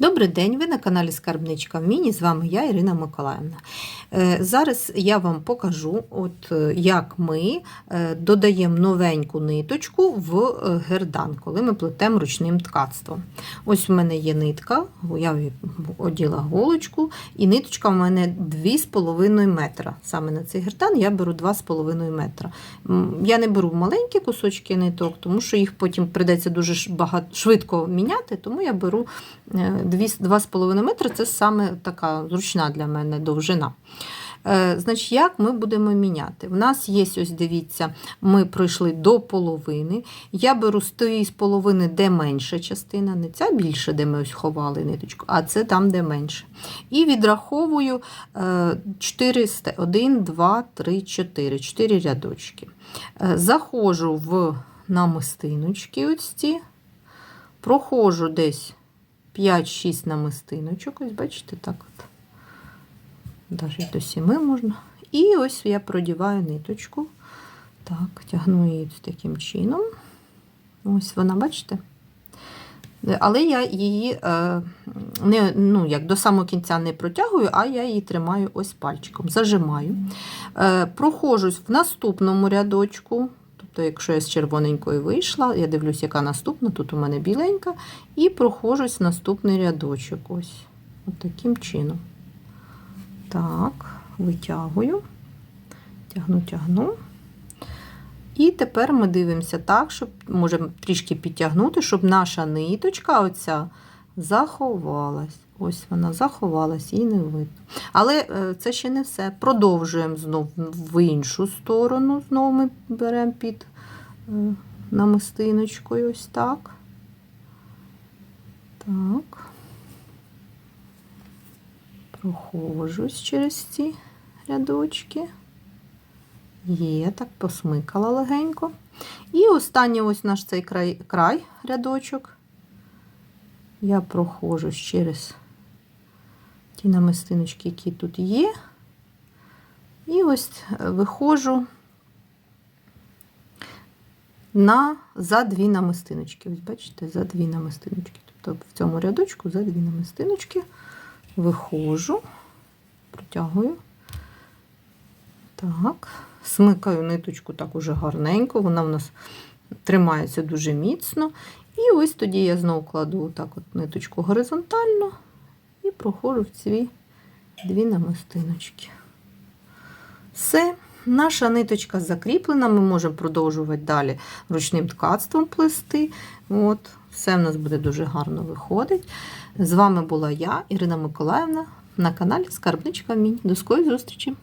Добрий день, ви на каналі Скарбничка в Міні. З вами я, Ірина Миколаївна. Е, Зараз я вам покажу, от е, як ми е, додаємо новеньку ниточку в гердан, коли ми плетемо ручним ткацтвом. Ось в мене є нитка, я оділа голочку, і ниточка в мене 2,5 метра. Саме на цей гердан я беру 2,5 метра. Я не беру маленькі кусочки ниток, тому що їх потім прийдеться дуже швидко міняти, тому я беру 2,5 метри це саме така зручна для мене довжина. Е, Значить, як ми будемо міняти? В нас є, ось дивіться, ми пройшли до половини. Я беру з тієї з половини, де менша частина, не ця більше, де ми ось ховали ниточку, а це там, де менше. І відраховую 4, 1, 2, 3, 4, 4 рядочки. Е, Заходжу в намистиночки ось ці, проходжу десь 5-6 намистиночок, ось бачите, так от. Навіть до 7 можна. І ось я продіваю ниточку. Так, тягну її таким чином. Ось вона, бачите? Але я її е, не, ну, як до самого кінця не протягую, а я її тримаю ось пальчиком, зажимаю. Е, Прохожусь в наступному рядочку. Тобто, якщо я з червоненькою вийшла, я дивлюсь, яка наступна, тут у мене біленька, і прохожусь наступний рядочок. Ось, От таким чином. Так, витягую, тягну, тягну. І тепер ми дивимося так, щоб можемо трішки підтягнути, щоб наша ниточка оця заховалась. Ось вона заховалась, її не видно. Але е, це ще не все. Продовжуємо знову в іншу сторону. Знову ми беремо під е, намистиночкою. Ось так. Так. Прохожусь через ці рядочки. Є, так посмикала легенько. І останній ось наш цей край, край рядочок. Я проходжу через ті намистиночки, які тут є. І ось виходжу на за дві намистиночки. Ось бачите, за дві намистиночки. Тобто в цьому рядочку за дві намистиночки виходжу, протягую. Так, смикаю ниточку так уже гарненько, вона в нас тримається дуже міцно. І ось тоді я знову кладу так от ниточку горизонтально і проходжу в ці дві намистиночки. Все, наша ниточка закріплена, ми можемо продовжувати далі ручним ткацтвом плести. От, все в нас буде дуже гарно виходить. З вами була я, Ірина Миколаївна, на каналі Скарбничка Мінь. До скорої зустрічі!